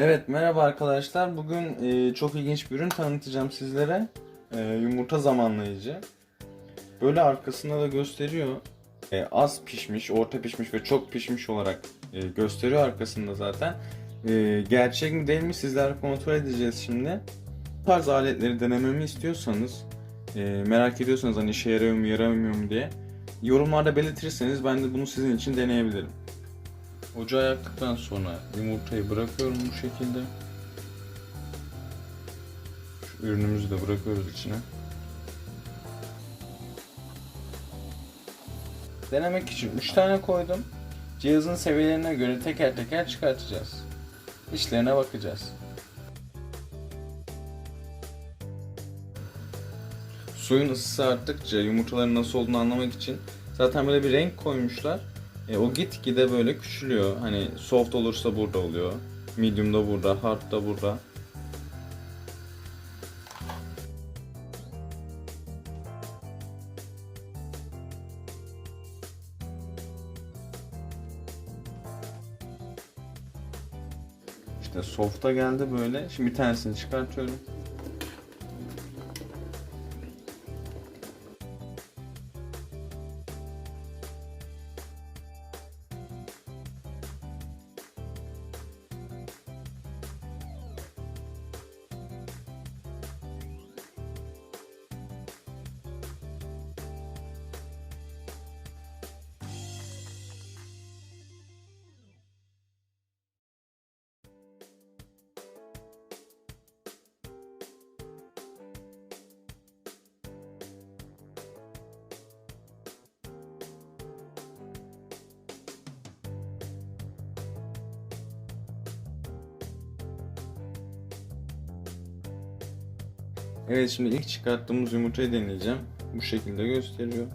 Evet merhaba arkadaşlar. Bugün e, çok ilginç bir ürün tanıtacağım sizlere. E, yumurta zamanlayıcı. Böyle arkasında da gösteriyor. E, az pişmiş, orta pişmiş ve çok pişmiş olarak e, gösteriyor arkasında zaten. E, gerçek mi değil mi sizler kontrol edeceğiz şimdi. Bu tarz aletleri denememi istiyorsanız, e, merak ediyorsanız hani işe yarıyor mu yaramıyor mu diye yorumlarda belirtirseniz ben de bunu sizin için deneyebilirim. Ocağı yaktıktan sonra yumurtayı bırakıyorum bu şekilde. Şu ürünümüzü de bırakıyoruz içine. Denemek için 3 tane koydum. Cihazın seviyelerine göre teker teker çıkartacağız. İşlerine bakacağız. Suyun ısısı arttıkça yumurtaların nasıl olduğunu anlamak için zaten böyle bir renk koymuşlar. E, o gitgide böyle küçülüyor. Hani soft olursa burada oluyor. Medium da burada, hard da burada. İşte soft'a geldi böyle. Şimdi bir tanesini çıkartıyorum. Evet şimdi ilk çıkarttığımız yumurtayı deneyeceğim. Bu şekilde gösteriyor.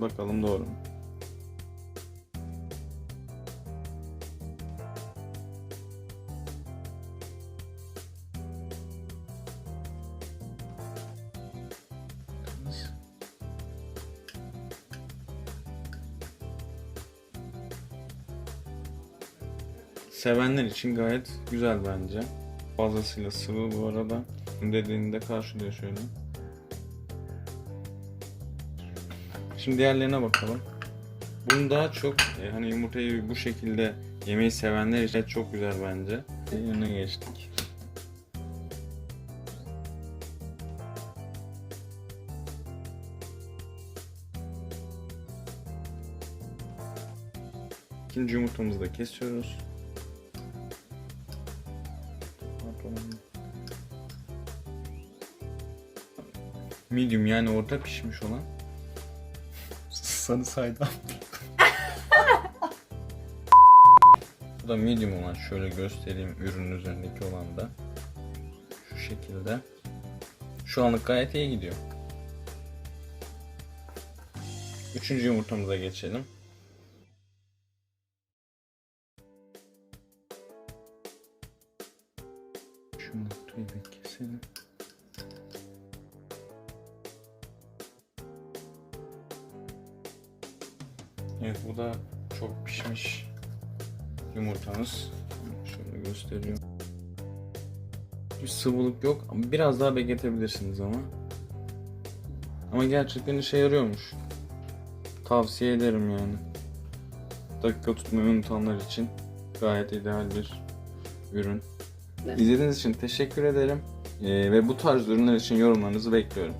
Bakalım doğru mu? Sevenler için gayet güzel bence. Fazlasıyla sıvı bu arada. Dediğini de karşılıyor şöyle. Şimdi diğerlerine bakalım. Bunu daha çok e, hani yumurtayı bu şekilde yemeyi sevenler için çok güzel bence. Yerine geçtik. İkinci yumurtamızı da kesiyoruz. Medium yani orta pişmiş olan. Sarı saydam. Bu da medium olan şöyle göstereyim ürünün üzerindeki olan da. Şu şekilde. Şu anlık gayet iyi gidiyor. Üçüncü yumurtamıza geçelim. Şu noktayı da keselim. Evet bu da çok pişmiş yumurtamız. Şöyle gösteriyorum. Bir sıvılık yok ama biraz daha bekletebilirsiniz ama. Ama gerçekten işe yarıyormuş. Tavsiye ederim yani. Dakika tutmayı unutanlar için gayet ideal bir ürün. Evet. İzlediğiniz için teşekkür ederim. Ee, ve bu tarz ürünler için yorumlarınızı bekliyorum.